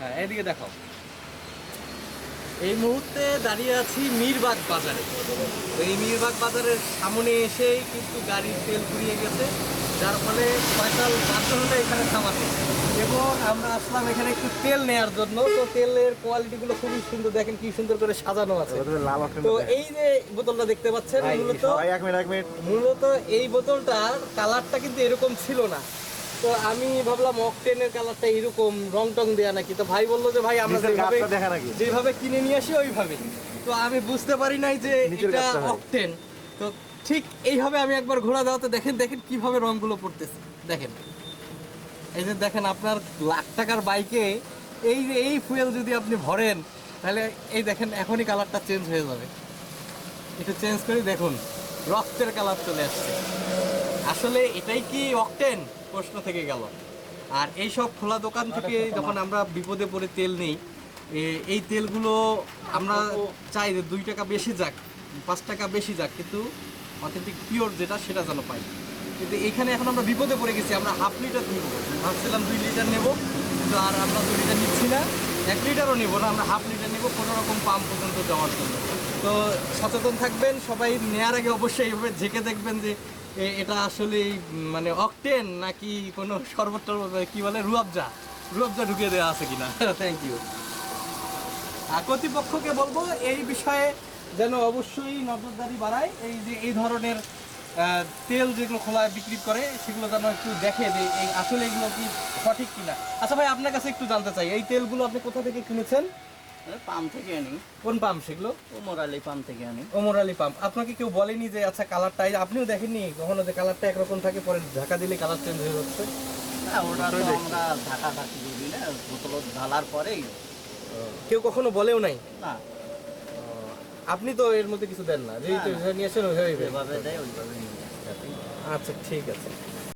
হ্যাঁ এদিকে দেখাও এই মুহূর্তে দাঁড়িয়ে আছি মিরবাগ বাজারে। তো এই মিরবাগ বাজারের সামনে এসেই কিন্তু গাড়ির তেল ফুরিয়ে গেছে যার ফলে ফয়সাল বাধ্য হলে এখানে থামাতে এবং আমরা আসলাম এখানে একটু তেল নেওয়ার জন্য। তো তেলের কোয়ালিটিগুলো খুবই সুন্দর। দেখেন কি সুন্দর করে সাজানো আছে। লাল তো এই যে বোতলটা দেখতে পাচ্ছেন মূলত এক মিনিট। মূলত এই বোতলটার কালারটা কিন্তু এরকম ছিল না। তো আমি ভাবলাম অকটেনের কালারটা এরকম রং টং দেয়া নাকি। তো ভাই বলল যে ভাই আমরা যেভাবে? যেভাবে কিনে নিয়ে আসি ওইভাবে। তো আমি বুঝতে পারি নাই যে এটা অকটেন তো ঠিক এইভাবে আমি একবার ঘোরা দেওয়াতে দেখেন দেখেন কীভাবে রংগুলো পড়তেছে। দেখেন। এই যে দেখেন আপনার লাখ টাকার বাইকে এই যে এই ফুয়েল যদি আপনি ভরেন তাহলে এই দেখেন এখনই কালারটা চেঞ্জ হয়ে যাবে। একটু চেঞ্জ করে দেখুন রক্তের কালার চলে আসছে। আসলে এটাই কি অকটেন প্রশ্ন থেকে গেল। আর এই সব খোলা দোকান থেকে যখন আমরা বিপদে পড়ে তেল নেই এই তেলগুলো আমরা চাই যে দুই টাকা বেশি যাক পাঁচ টাকা বেশি যাক কিন্তু অথেন্টিক পিওর যেটা সেটা যেন পাই। কিন্তু এখানে এখন আমরা বিপদে পড়ে গেছি আমরা হাফ লিটার নেব। ভাবছিলাম দুই লিটার নেব কিন্তু আর আমরা দুই লিটার নিচ্ছি না। এক লিটারও নেব না আমরা হাফ লিটার নেব কোনো রকম পাম্প পর্যন্ত যাওয়ার জন্য। তো সচেতন থাকবেন সবাই নেয়ার আগে অবশ্যই এইভাবে ঝেঁকে দেখবেন যে এটা আসলে মানে অকটেন নাকি কোনো শরবত টরবত কি বলে রুয়াবজা? রুয়াবজা ঢুকিয়ে দেওয়া আছে কিনা? থ্যাংক ইউ আর কর্তৃপক্ষকে বলব এই বিষয়ে যেন অবশ্যই নজরদারি বাড়ায় এই যে এই ধরনের তেল যেগুলো খোলায় বিক্রি করে সেগুলো যেন একটু দেখে যে এই আসলে এগুলো কি সঠিক কিনা। আচ্ছা ভাই আপনার কাছে একটু জানতে চাই এই তেলগুলো আপনি কোথা থেকে কিনেছেন? পাম্প থেকে আনি। কোন পাম্প সেগুলো? পাম্প থেকে আনি। ওমর আলী পাম্প আপনাকে কেউ বলেনি যে আচ্ছা কালারটা আপনিও দেখেননি? কখনো যে কালারটা একরকম থাকে পরে ঢাকা দিলে কালার চেঞ্জ হয়ে যাচ্ছে? না ওটা তো আমরা ঢাকা ঢাকি দিই না বোতল ঢালার পরেই। কেউ কখনো বলেও নাই? না। আপনি তো এর মধ্যে কিছু দেন না। নিয়ে আসেন দেয় ওইভাবে আচ্ছা ঠিক আছে।